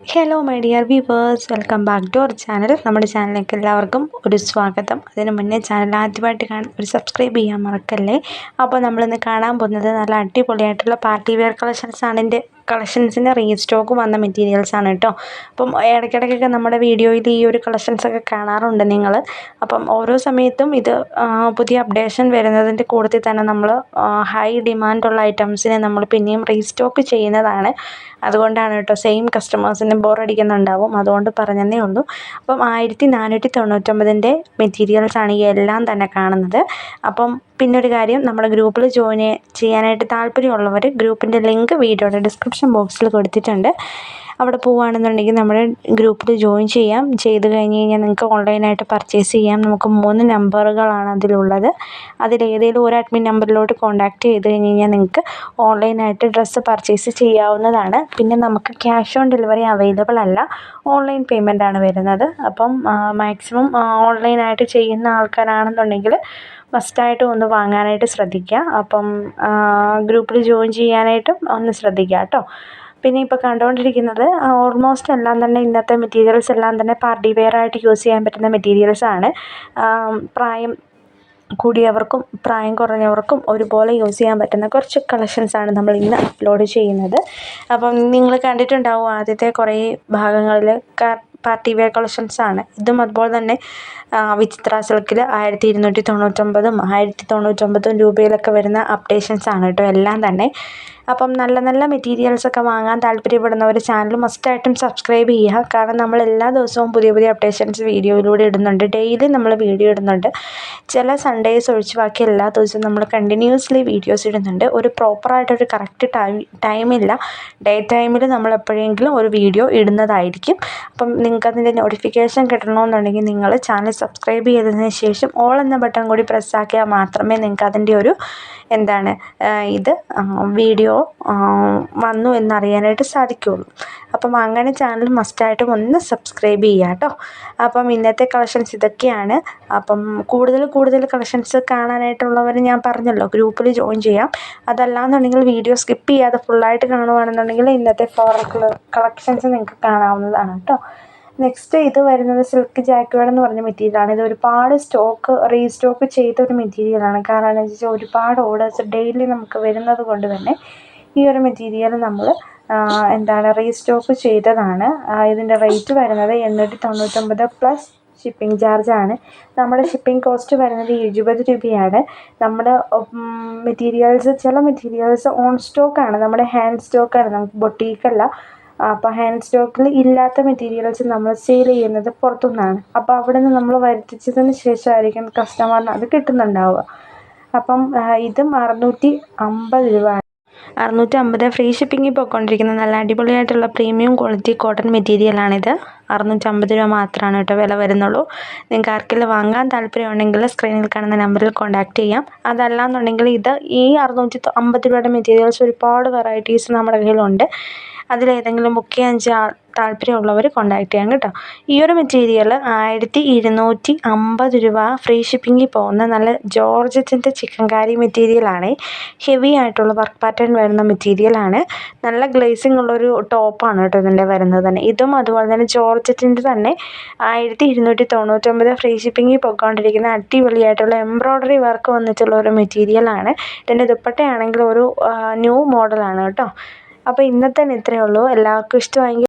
Hello my dear viewers welcome back to our channel നമ്മുടെ ചാനലിലേക്ക് എല്ലാവർക്കും ഒരു സ്വാഗതം. അതിന് മുന്നേ ചാനൽ ആദ്യമായിട്ട് കാണാൻ ഒരു സബ്സ്ക്രൈബ് ചെയ്യാൻ മറക്കല്ലേ? അപ്പോൾ നമ്മളിന്ന് കാണാൻ പോകുന്നത് നല്ല അടിപൊളിയായിട്ടുള്ള പാർട്ടി വെയർ കളക്ഷൻസാണ് എന്റെ കളക്ഷൻസിന്റെ റീസ്റ്റോക്ക് വന്ന മെറ്റീരിയൽസാണ് കേട്ടോ അപ്പം ഇടയ്ക്കിടയ്ക്കൊക്കെ നമ്മുടെ വീഡിയോയിൽ ഈ ഒരു കളക്ഷൻസൊക്കെ കാണാറുണ്ട് നിങ്ങൾ അപ്പം ഓരോ സമയത്തും ഇത് പുതിയ അപ്ഡേഷൻ വരുന്നതിന്റെ കൂട്ടത്തിൽ തന്നെ നമ്മൾ ഹൈ ഡിമാൻഡുള്ള ഐറ്റംസിനെ നമ്മൾ പിന്നെയും റീസ്റ്റോക്ക് ചെയ്യുന്നതാണ്. അതുകൊണ്ടാണ് കേട്ടോ സെയിം കസ്റ്റമേഴ്സിന് ബോറടിക്കുന്നുണ്ടാവും അതുകൊണ്ട് പറഞ്ഞതേ ഉള്ളൂ. അപ്പം ആയിരത്തി നാനൂറ്റി തൊണ്ണൂറ്റൊമ്പതിന്റെ മെറ്റീരിയൽസാണ് ഈ എല്ലാം തന്നെ കാണുന്നത്. അപ്പം പിന്നൊരു കാര്യം നമ്മുടെ ഗ്രൂപ്പിൽ ജോയിൻ ചെയ്യാനായിട്ട് താല്പര്യമുള്ളവർ ഗ്രൂപ്പിന്റെ ലിങ്ക് വീഡിയോയുടെ ഡിസ്ക്രിപ്ഷൻ ബോക്സിൽ കൊടുത്തിട്ടുണ്ട് അവിടെ പോവുകയാണെന്നുണ്ടെങ്കിൽ നമ്മുടെ ഗ്രൂപ്പിൽ ജോയിൻ ചെയ്യാം. ചെയ്ത് കഴിഞ്ഞ് കഴിഞ്ഞാൽ നിങ്ങൾക്ക് ഓൺലൈനായിട്ട് പർച്ചേസ് ചെയ്യാം. നമുക്ക് മൂന്ന് നമ്പറുകളാണ് അതിലുള്ളത്. അതിലേതെങ്കിലും ഒരു അഡ്മിൻ നമ്പറിലോട്ട് കോൺടാക്റ്റ് ചെയ്ത് കഴിഞ്ഞ് കഴിഞ്ഞാൽ നിങ്ങൾക്ക് ഓൺലൈനായിട്ട് ഡ്രസ്സ് പർച്ചേസ് ചെയ്യാവുന്നതാണ്. പിന്നെ നമുക്ക് ക്യാഷ് ഓൺ ഡെലിവറി അവൈലബിൾ അല്ല. ഓൺലൈൻ പേയ്മെന്റ് ആണ് വരുന്നത്. അപ്പം മാക്സിമം ഓൺലൈനായിട്ട് ചെയ്യുന്ന ആൾക്കാരാണെന്നുണ്ടെങ്കിൽ മസ്റ്റായിട്ടും ഒന്ന് വാങ്ങാനായിട്ട് ശ്രദ്ധിക്കുക. അപ്പം ഗ്രൂപ്പിൽ ജോയിൻ ചെയ്യാനായിട്ടും ഒന്ന് ശ്രദ്ധിക്കുക കേട്ടോ. പിന്നെ ഇപ്പോൾ കണ്ടുകൊണ്ടിരിക്കുന്നത് ഓൾമോസ്റ്റ് എല്ലാം തന്നെ ഇന്നത്തെ മെറ്റീരിയൽസ് എല്ലാം തന്നെ പാർട്ടി വെയർ ആയിട്ട് യൂസ് ചെയ്യാൻ പറ്റുന്ന മെറ്റീരിയൽസ് ആണ്. പ്രായം കൂടിയവർക്കും പ്രായം കുറഞ്ഞവർക്കും ഒരുപോലെ യൂസ് ചെയ്യാൻ പറ്റുന്ന കുറച്ച് കളക്ഷൻസ് ആണ് നമ്മൾ ഇന്ന് അപ്ലോഡ് ചെയ്യുന്നത്. അപ്പം നിങ്ങൾ കണ്ടിട്ടുണ്ടാവും ആദ്യത്തെ കുറേ ഭാഗങ്ങളിൽ പാർട്ടി വെയർ കളക്ഷൻസ് ആണ് ഇതും അതുപോലെ തന്നെ വിചിത്ര സിൽക്കിൽ ആയിരത്തി ഇരുന്നൂറ്റി തൊണ്ണൂറ്റൊമ്പതും ആയിരത്തി തൊണ്ണൂറ്റൊമ്പതും രൂപയിലൊക്കെ വരുന്ന അപ്ഡേഷൻസ് ആണ് കേട്ടോ. എല്ലാം തന്നെ അപ്പം നല്ല നല്ല മെറ്റീരിയൽസൊക്കെ വാങ്ങാൻ താല്പര്യപ്പെടുന്നവർ ചാനൽ മസ്റ്റായിട്ടും സബ്സ്ക്രൈബ് ചെയ്യുക. കാരണം നമ്മൾ എല്ലാ ദിവസവും പുതിയ പുതിയ അപ്ഡേഷൻസ് വീഡിയോയിലൂടെ ഇടുന്നുണ്ട്. ഡെയിലി നമ്മൾ വീഡിയോ ഇടുന്നുണ്ട്. ചില സൺഡേസ് ഒഴിച്ച് ബാക്കി എല്ലാ ദിവസവും നമ്മൾ കണ്ടിന്യൂസ്ലി വീഡിയോസ് ഇടുന്നുണ്ട്. ഒരു പ്രോപ്പറായിട്ടൊരു കറക്റ്റ് ടൈം ടൈമില്ല ഡേ ടൈമിൽ നമ്മൾ എപ്പോഴെങ്കിലും ഒരു വീഡിയോ ഇടുന്നതായിരിക്കും. അപ്പം നിങ്ങൾക്ക് അതിന്റെ നോട്ടിഫിക്കേഷൻ കിട്ടണമെന്നുണ്ടെങ്കിൽ നിങ്ങൾ ചാനൽ സബ്സ്ക്രൈബ് ചെയ്തതിന് ശേഷം ഓൾ എന്ന ബട്ടൺ കൂടി പ്രസ്സാക്കിയാൽ മാത്രമേ നിങ്ങൾക്ക് അതിന്റെ ഒരു എന്താണ് ഇത് വീഡിയോ വന്നു എന്നറിയാനായിട്ട് സാധിക്കുകയുള്ളൂ അപ്പം അങ്ങനെ ചാനൽ മസ്റ്റായിട്ടും ഒന്ന് സബ്സ്ക്രൈബ് ചെയ്യുക കേട്ടോ. അപ്പം ഇന്നത്തെ കളക്ഷൻസ് ഇതൊക്കെയാണ്. അപ്പം കൂടുതൽ കൂടുതൽ കളക്ഷൻസ് കാണാനായിട്ടുള്ളവർ ഞാൻ പറഞ്ഞല്ലോ ഗ്രൂപ്പിൽ ജോയിൻ ചെയ്യാം. അതല്ലാന്നുണ്ടെങ്കിൽ വീഡിയോ സ്കിപ്പ് ചെയ്യാതെ ഫുള്ളായിട്ട് കാണുവാണെന്നുണ്ടെങ്കിൽ ഇന്നത്തെ ഫ്ലോറൽ കളക്ഷൻസ് നിങ്ങൾക്ക് കാണാവുന്നതാണ് കേട്ടോ. നെക്സ്റ്റ് ഇത് വരുന്നത് സിൽക്ക് ജാക്വേഡ് എന്ന് പറഞ്ഞ മെറ്റീരിയലാണ് ഇത് ഒരുപാട് സ്റ്റോക്ക് റീസ്റ്റോക്ക് ചെയ്ത ഒരു മെറ്റീരിയലാണ് കാരണം എന്താണെന്ന് വെച്ചാൽ ഒരുപാട് ഓർഡേഴ്സ് ഡെയിലി നമുക്ക് വരുന്നത് കൊണ്ട് തന്നെ ഈ ഒരു മെറ്റീരിയൽ നമ്മൾ എന്താണ് റീസ്റ്റോക്ക് ചെയ്തതാണ്. ഇതിന്റെ റേറ്റ് വരുന്നത് എണ്ണൂറ്റി തൊണ്ണൂറ്റൊമ്പത് പ്ലസ് ഷിപ്പിംഗ് ചാർജാണ് നമ്മുടെ ഷിപ്പിംഗ് കോസ്റ്റ് വരുന്നത് എഴുപത് രൂപയാണ്. നമ്മുടെ മെറ്റീരിയൽസ് ചില മെറ്റീരിയൽസ് ഓൺ സ്റ്റോക്കാണ് നമ്മുടെ ഹാൻഡ് സ്റ്റോക്കാണ് നമുക്ക് ബൊട്ടീക്കല്ല അപ്പോൾ ഹാൻഡ് സ്റ്റോക്കിൽ ഇല്ലാത്ത മെറ്റീരിയൽസ് നമ്മൾ സെയിൽ ചെയ്യുന്നത് പുറത്തുനിന്നാണ്. അപ്പോൾ അവിടെ നിന്ന് നമ്മൾ വരുത്തിച്ചതിന് ശേഷമായിരിക്കും കസ്റ്റമറിന് അത് കിട്ടുന്നുണ്ടാവുക. അപ്പം ഇതും അറുന്നൂറ്റി അമ്പത് രൂപ അറുന്നൂറ്റി അമ്പത് ഫ്രീ ഷിപ്പിങ്ങിൽ പോയിക്കൊണ്ടിരിക്കുന്ന നല്ല അടിപൊളിയായിട്ടുള്ള പ്രീമിയം ക്വാളിറ്റി കോട്ടൺ മെറ്റീരിയലാണിത് അറുന്നൂറ്റമ്പത് രൂപ മാത്രമാണ് കേട്ടോ വില വരുന്നുള്ളൂ. നിങ്ങൾക്ക് ആർക്കെങ്കിലും വാങ്ങാൻ താല്പര്യമുണ്ടെങ്കിൽ സ്ക്രീനിൽ കാണുന്ന നമ്പറിൽ കോൺടാക്റ്റ് ചെയ്യാം. അതല്ലാന്നുണ്ടെങ്കിൽ ഇത് ഈ അറുന്നൂറ്റി അമ്പത് രൂപയുടെ മെറ്റീരിയൽസ് ഒരുപാട് വെറൈറ്റീസ് നമ്മുടെ കയ്യിലുണ്ട്. അതിലേതെങ്കിലും ബുക്ക് ചെയ്യാൻ താല്പര്യമുള്ളവർ കോൺടാക്റ്റ് ചെയ്യാം കേട്ടോ. ഈ ഒരു മെറ്റീരിയൽ ആയിരത്തി ഇരുന്നൂറ്റി അമ്പത് രൂപ ഫ്രീ ഷിപ്പിങ്ങിൽ പോകുന്ന നല്ല ജോർജറ്റിന്റെ ചിക്കൻകാരി മെറ്റീരിയലാണ് ഹെവി ആയിട്ടുള്ള വർക്ക് പാറ്റേൺ വരുന്ന മെറ്റീരിയലാണ് നല്ല ഗ്ലേസിംഗ് ഉള്ളൊരു ടോപ്പാണ് കേട്ടോ ഇതിന്റെ വരുന്നത് തന്നെ. ഇതും അതുപോലെ തന്നെ ജോർജറ്റിന്റെ തന്നെ ആയിരത്തി ഇരുന്നൂറ്റി തൊണ്ണൂറ്റൊമ്പത് ഫ്രീ ഷിപ്പിങ്ങിൽ പോയിക്കൊണ്ടിരിക്കുന്ന അടിപൊളിയായിട്ടുള്ള എംബ്രോയ്ഡറി വർക്ക് വന്നിട്ടുള്ള ഒരു മെറ്റീരിയലാണ് ഇതിന്റെ ദുപ്പട്ടയാണെങ്കിൽ ഒരു ന്യൂ മോഡലാണ് കേട്ടോ. അപ്പോൾ ഇന്നത്തെ ഇത്രയേ ഉള്ളൂ. എല്ലാവർക്കും ഇഷ്ടമായെങ്കിൽ